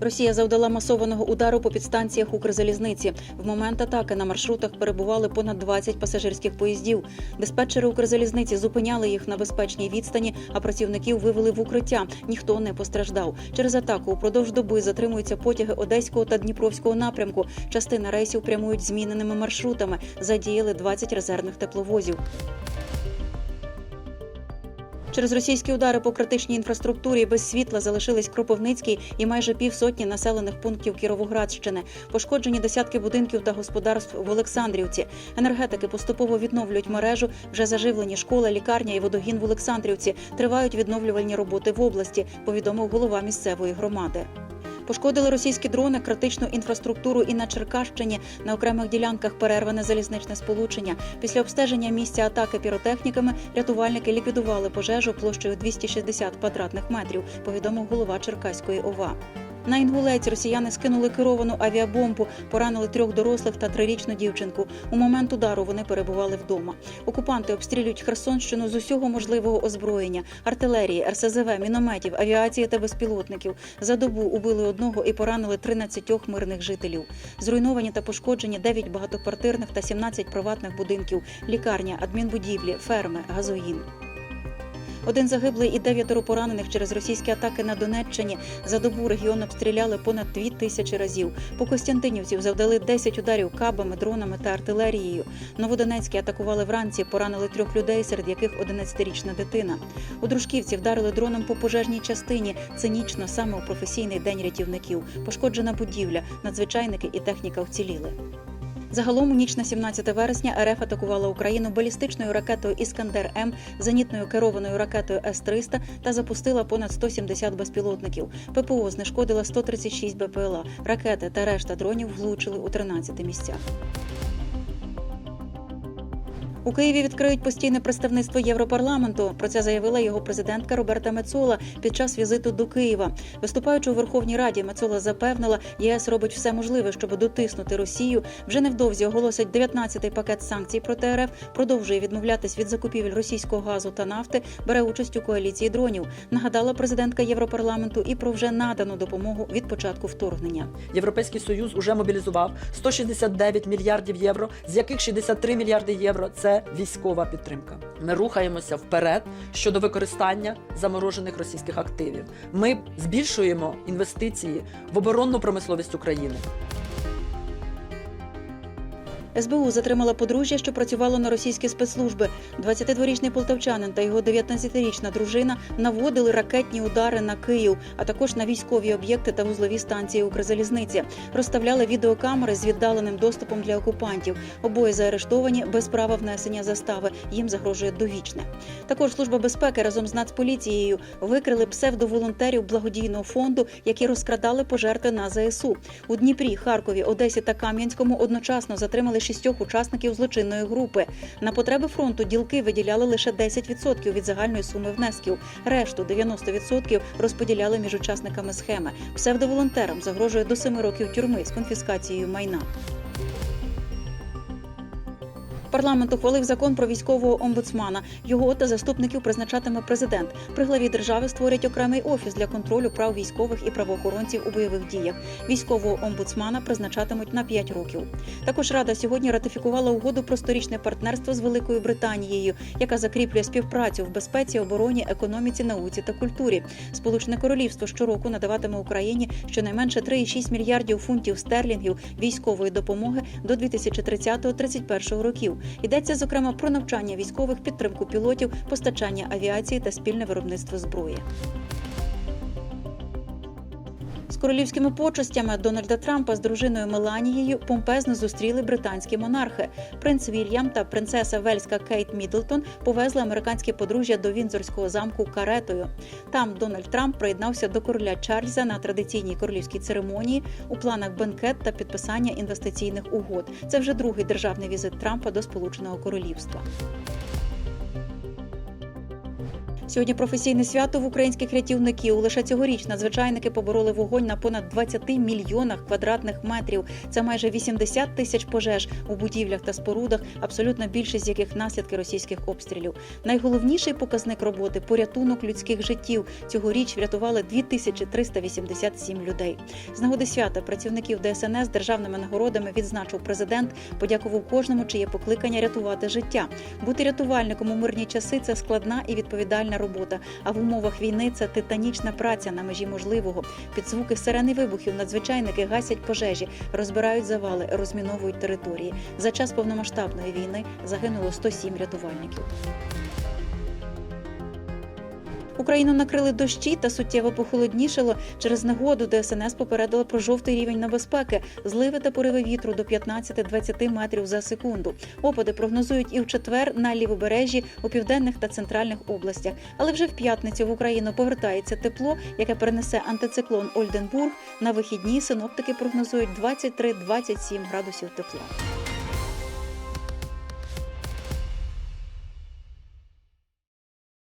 Росія завдала масованого удару по підстанціях Укрзалізниці. В момент атаки на маршрутах перебували понад 20 пасажирських поїздів. Диспетчери Укрзалізниці зупиняли їх на безпечній відстані, а працівників вивели в укриття. Ніхто не постраждав. Через атаку упродовж доби затримуються потяги Одеського та Дніпровського напрямку. Частина рейсів прямують зміненими маршрутами. Задіяли 20 резервних тепловозів. Через російські удари по критичній інфраструктурі без світла залишились Кропивницький і майже півсотні населених пунктів Кіровоградщини. Пошкоджені десятки будинків та господарств в Олександрівці. Енергетики поступово відновлюють мережу. Вже заживлені школа, лікарня і водогін в Олександрівці. Тривають відновлювальні роботи в області. Повідомив голова місцевої громади. Пошкодили російські дрони критичну інфраструктуру і на Черкащині. На окремих ділянках перерване залізничне сполучення. Після обстеження місця атаки піротехніками рятувальники ліквідували пожежу площею 260 квадратних метрів. Повідомив голова Черкаської ОВА. На інгулець росіяни скинули керовану авіабомбу, поранили трьох дорослих та трирічну дівчинку. У момент удару вони перебували вдома. Окупанти обстрілюють Херсонщину з усього можливого озброєння: артилерії, РСЗВ, мінометів, авіації та безпілотників. За добу убили одного і поранили 13 мирних жителів. Зруйновані та пошкоджені 9 багатоквартирних та 17 приватних будинків, лікарня, адмінбудівлі, ферми, газоїн. Один загиблий і дев'ятеро поранених через російські атаки на Донеччині. За добу регіон обстріляли понад дві тисячі разів. По Костянтинівців завдали 10 ударів кабами, дронами та артилерією. Новодонецькі атакували вранці, поранили трьох людей, серед яких 11-річна дитина. У Дружківці вдарили дроном по пожежній частині. Цинічно саме у професійний день рятівників. Пошкоджена будівля, надзвичайники і техніка вціліли. Загалом у ніч на 17 вересня РФ атакувала Україну балістичною ракетою Іскандер М, зенітною керованою ракетою С-300 та запустила понад 170 безпілотників. ППО знешкодила 136 БПЛА. Ракети та решта дронів влучили у 13 місцях. У Києві відкриють постійне представництво Європарламенту. Про це заявила його президентка Роберта Мецола під час візиту до Києва. Виступаючи у Верховній Раді, Мецола запевнила, ЄС робить все можливе, щоб дотиснути Росію. Вже невдовзі оголосить 19-й пакет санкцій проти РФ, продовжує відмовлятись від закупівель російського газу та нафти, бере участь у коаліції дронів. Нагадала президентка Європарламенту і про вже надану допомогу від початку вторгнення. Європейський союз уже мобілізував 169 мільярдів євро, з яких 63 мільярди євро це військова підтримка. Ми рухаємося вперед щодо використання заморожених російських активів. Ми збільшуємо інвестиції в оборонну промисловість України. СБУ затримала подружжя, що працювало на російські спецслужби. 22-річний полтавчанин та його 19-річна дружина наводили ракетні удари на Київ, а також на військові об'єкти та вузлові станції Укрзалізниці. Розставляли відеокамери з віддаленим доступом для окупантів. Обоє заарештовані без права внесення застави. Їм загрожує довічне. Також служба безпеки разом з Нацполіцією викрили псевдоволонтерів благодійного фонду, які розкрадали пожертви на ЗСУ. У Дніпрі, Харкові, Одесі та Кам'янському одночасно затримали шістьох учасників злочинної групи. На потреби фронту ділки виділяли лише 10% від загальної суми внесків. Решту 90% розподіляли між учасниками схеми. Псевдоволонтерам загрожує до 7 років тюрми з конфіскацією майна. Парламент ухвалив закон про військового омбудсмана. Його та заступників призначатиме президент. При главі держави створять окремий офіс для контролю прав військових і правоохоронців у бойових діях. Військового омбудсмана призначатимуть на 5 років. Також рада сьогодні ратифікувала угоду про сторічне партнерство з Великою Британією, яка закріплює співпрацю в безпеці, обороні, економіці, науці та культурі. Сполучене Королівство щороку надаватиме Україні щонайменше 3,6 мільярдів фунтів стерлінгів військової допомоги до 2030-31 років. Йдеться зокрема про навчання військових, підтримку пілотів, постачання авіації та спільне виробництво зброї. З королівськими почестями Дональда Трампа з дружиною Меланією помпезно зустріли британські монархи. Принц Вільям та принцеса Вельська Кейт Мідлтон повезли американське подружжя до Вінзорського замку каретою. Там Дональд Трамп приєднався до короля Чарльза на традиційній королівській церемонії у планах бенкет та підписання інвестиційних угод. Це вже другий державний візит Трампа до Сполученого Королівства. Сьогодні професійне свято в українських рятівників. Лише цьогоріч надзвичайники побороли вогонь на понад 20 мільйонах квадратних метрів. Це майже 80 тисяч пожеж у будівлях та спорудах, абсолютно більшість з яких наслідки російських обстрілів. Найголовніший показник роботи порятунок людських життів. Цьогоріч врятували 2387 людей. З нагоди свята працівників ДСНС державними нагородами відзначив президент. Подякував кожному, чиє покликання рятувати життя. Бути рятувальником у мирні часи це складна і відповідальна робота. А в умовах війни це титанічна праця на межі можливого. Під звуки сирени вибухів надзвичайники гасять пожежі, розбирають завали, розміновують території. За час повномасштабної війни загинуло 107 рятувальників. Україну накрили дощі та суттєво похолоднішало. Через негоду ДСНС попередила про жовтий рівень небезпеки, зливи та пориви вітру до 15-20 метрів за секунду. Опади прогнозують і в четвер на лівобережжі у південних та центральних областях. Але вже в п'ятницю в Україну повертається тепло, яке перенесе антициклон Ольденбург. На вихідні синоптики прогнозують 23-27 градусів тепла.